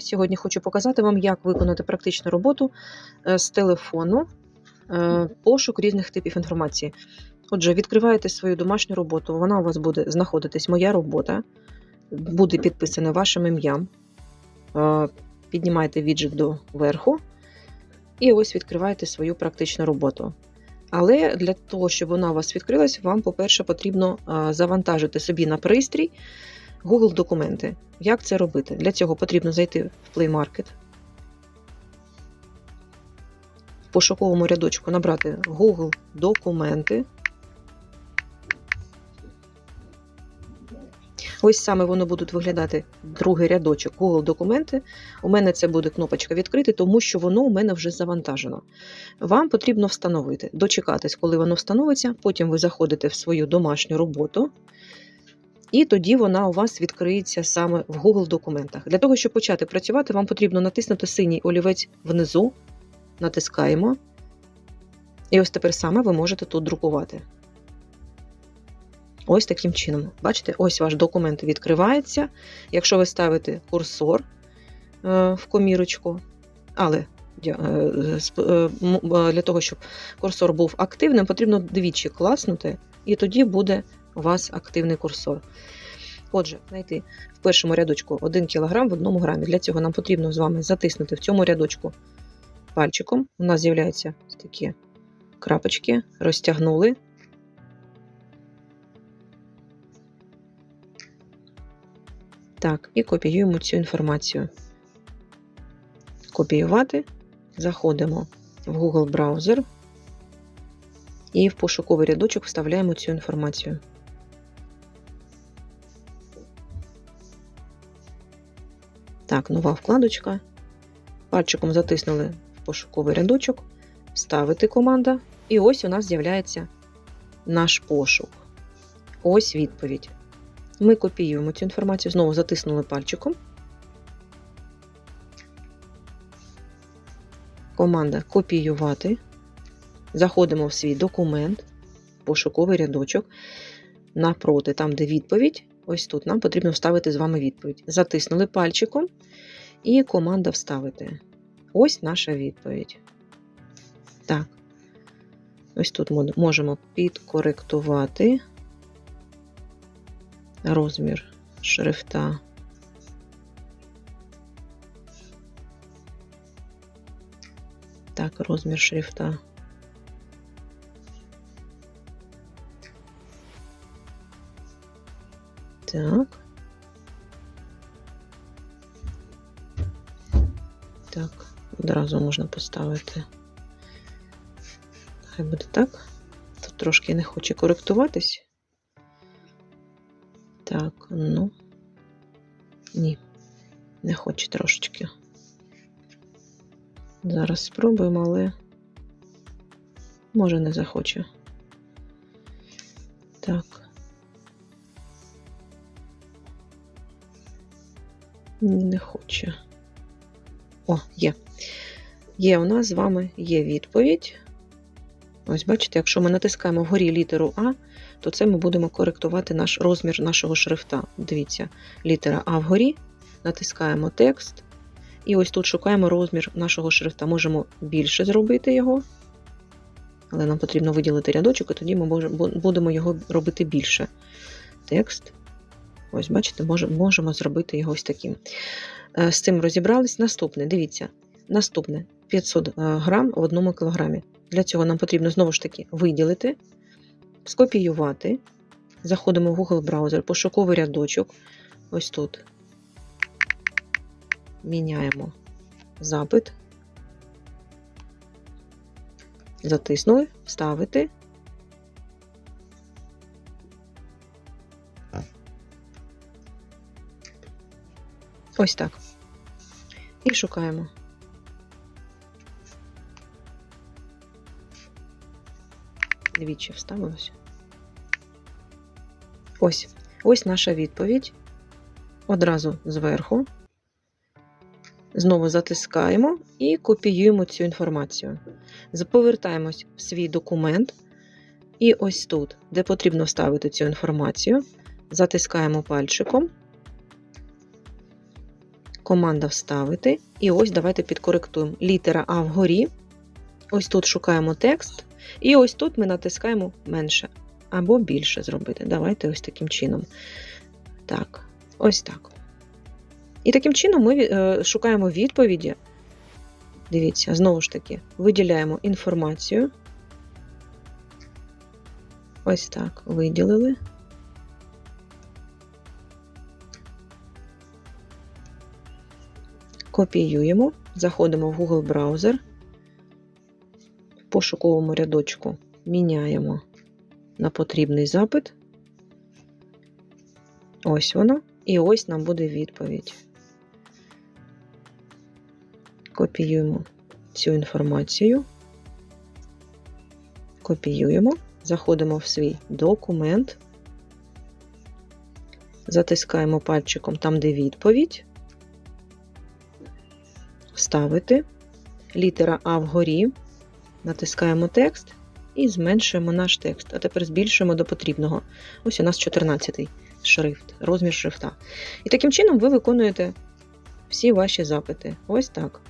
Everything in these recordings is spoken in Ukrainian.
Сьогодні хочу показати вам, як виконати практичну роботу е, з телефону, е, пошук різних типів інформації. Отже, відкриваєте свою домашню роботу, вона у вас буде знаходитись моя робота, буде підписана вашим ім'ям. Е, Піднімаєте віджит до верху і ось відкриваєте свою практичну роботу. Але для того, щоб вона у вас відкрилась, вам, по-перше, потрібно завантажити собі на пристрій Google документи. Як це робити? Для цього потрібно зайти в Play Market, в пошуковому рядочку набрати Google документи. Ось саме воно будуть виглядати другий рядочок Google документи. У мене це буде кнопочка відкрити, тому що воно у мене вже завантажено. Вам потрібно встановити, дочекатись, коли воно встановиться. Потім ви заходите в свою домашню роботу. І тоді вона у вас відкриється саме в Google документах. Для того, щоб почати працювати, вам потрібно натиснути синій олівець внизу, натискаємо. І ось тепер саме ви можете тут друкувати. Ось таким чином. Бачите, ось ваш документ відкривається. Якщо ви ставите курсор е, в комірочку, але е, для того, щоб курсор був активним, потрібно двічі класнути, і тоді буде у вас активний курсор. Отже, знайти в першому рядочку 1 кг в 1 грамі. Для цього нам потрібно з вами затиснути в цьому рядочку пальчиком. У нас з'являються такі крапочки, розтягнули. Так, і копіюємо цю інформацію. Копіювати. Заходимо в Google браузер і в пошуковий рядочок вставляємо цю інформацію. Так, нова вкладочка. Пальчиком затиснули в пошуковий рядочок, вставити команда, і ось у нас з'являється наш пошук. Ось відповідь. Ми копіюємо цю інформацію, знову затиснули пальчиком. Команда копіювати. Заходимо в свій документ, пошуковий рядочок. Напроти, там, де відповідь, ось тут нам потрібно вставити з вами відповідь. Затиснули пальчиком, і команда вставити. Ось наша відповідь. Так. Ось тут можемо підкоректувати розмір шрифта. Так, розмір шрифта. Так. Так, одразу можна поставити. Хай буде так. Тут трошки не хоче коректуватись. Так, ну, ні, не хоче трошечки. Зараз спробуємо, але може не захоче. Так. Не хоче. О, є. Є у нас з вами є відповідь. Ось, бачите, якщо ми натискаємо вгорі літеру А, то це ми будемо коректувати наш розмір нашого шрифта. Дивіться, літера А вгорі, натискаємо текст. І ось тут шукаємо розмір нашого шрифта. Можемо більше зробити його, але нам потрібно виділити рядочок, і тоді ми будемо його робити більше. Текст. Ось, бачите, можемо зробити його ось таким. З цим розібрались. Наступне, дивіться, наступне 500 грам в одному кілограмі. Для цього нам потрібно знову ж таки виділити, скопіювати. Заходимо в Google браузер, пошуковий рядочок. Ось тут. Міняємо запит. Затиснули, вставити. Ось так. І шукаємо. Двічі вставилося. Ось. Ось наша відповідь. Одразу зверху. Знову затискаємо і копіюємо цю інформацію. Повертаємось в свій документ. І ось тут, де потрібно вставити цю інформацію, затискаємо пальчиком команда вставити. І ось давайте підкоректуємо. Літера А вгорі. Ось тут шукаємо текст. І ось тут ми натискаємо менше або більше зробити. Давайте ось таким чином. Так, ось так. І таким чином ми е, шукаємо відповіді. Дивіться, знову ж таки, виділяємо інформацію. Ось так, виділили. Копіюємо, заходимо в Google браузер, в пошуковому рядочку міняємо на потрібний запит. Ось воно. І ось нам буде відповідь. Копіюємо цю інформацію. Копіюємо, заходимо в свій документ, затискаємо пальчиком там, де відповідь, вставити, літера А вгорі, натискаємо текст і зменшуємо наш текст. А тепер збільшуємо до потрібного. Ось у нас 14 шрифт, розмір шрифта. І таким чином ви виконуєте всі ваші запити. Ось так.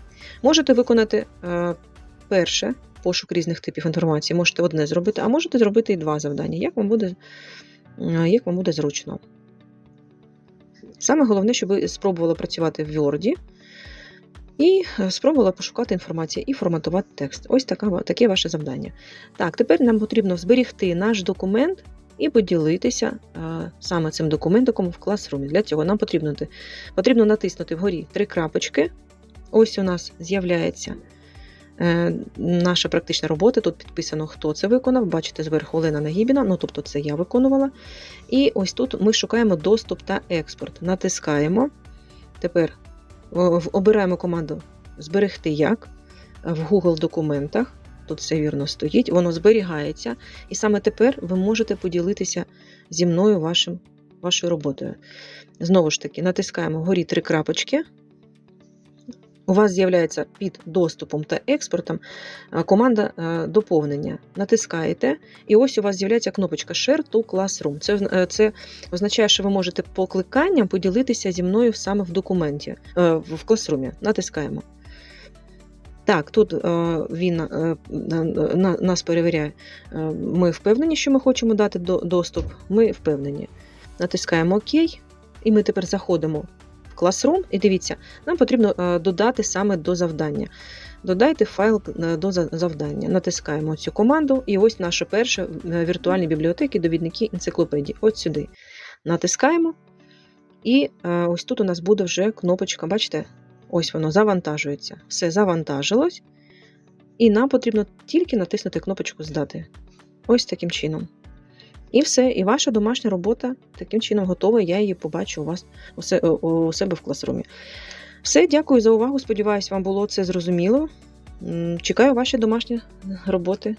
Можете виконати е, перше пошук різних типів інформації, можете одне зробити, а можете зробити і два завдання, як вам буде, е, як вам буде зручно. Саме головне, щоб ви спробували працювати в Word і е, спробувала пошукати інформацію і форматувати текст. Ось така, таке ваше завдання. Так, тепер нам потрібно зберігти наш документ і поділитися а, саме цим документом в класрумі. Для цього нам потрібно, потрібно натиснути вгорі три крапочки. Ось у нас з'являється е, наша практична робота. Тут підписано, хто це виконав. Бачите, зверху Олена Нагібіна, ну тобто це я виконувала. І ось тут ми шукаємо доступ та експорт. Натискаємо. Тепер обираємо команду Зберегти як в Google документах. Тут все вірно стоїть, воно зберігається. І саме тепер ви можете поділитися зі мною вашим, вашою роботою. Знову ж таки, натискаємо горі три крапочки. У вас з'являється під доступом та експортом команда доповнення. Натискаєте, і ось у вас з'являється кнопочка Share to Classroom. Це е, це означає, що ви можете по кликанням поділитися зі мною саме в документі, е, в класрумі. Натискаємо. Так, тут е, він е, нас перевіряє. Е, ми впевнені, що ми хочемо дати доступ. Ми впевнені. Натискаємо ОК, і ми тепер заходимо Classroom. І дивіться, нам потрібно додати саме до завдання. Додайте файл до завдання. Натискаємо цю команду, і ось наші перші віртуальні бібліотеки, довідники енциклопедії. Ось сюди. Натискаємо. І ось тут у нас буде вже кнопочка, бачите? Ось воно завантажується. Все завантажилось. І нам потрібно тільки натиснути кнопочку Здати. Ось таким чином. І все, і ваша домашня робота таким чином готова. Я її побачу у вас у себе в класрумі. Все, дякую за увагу. Сподіваюсь, вам було це зрозуміло. Чекаю ваші домашні роботи.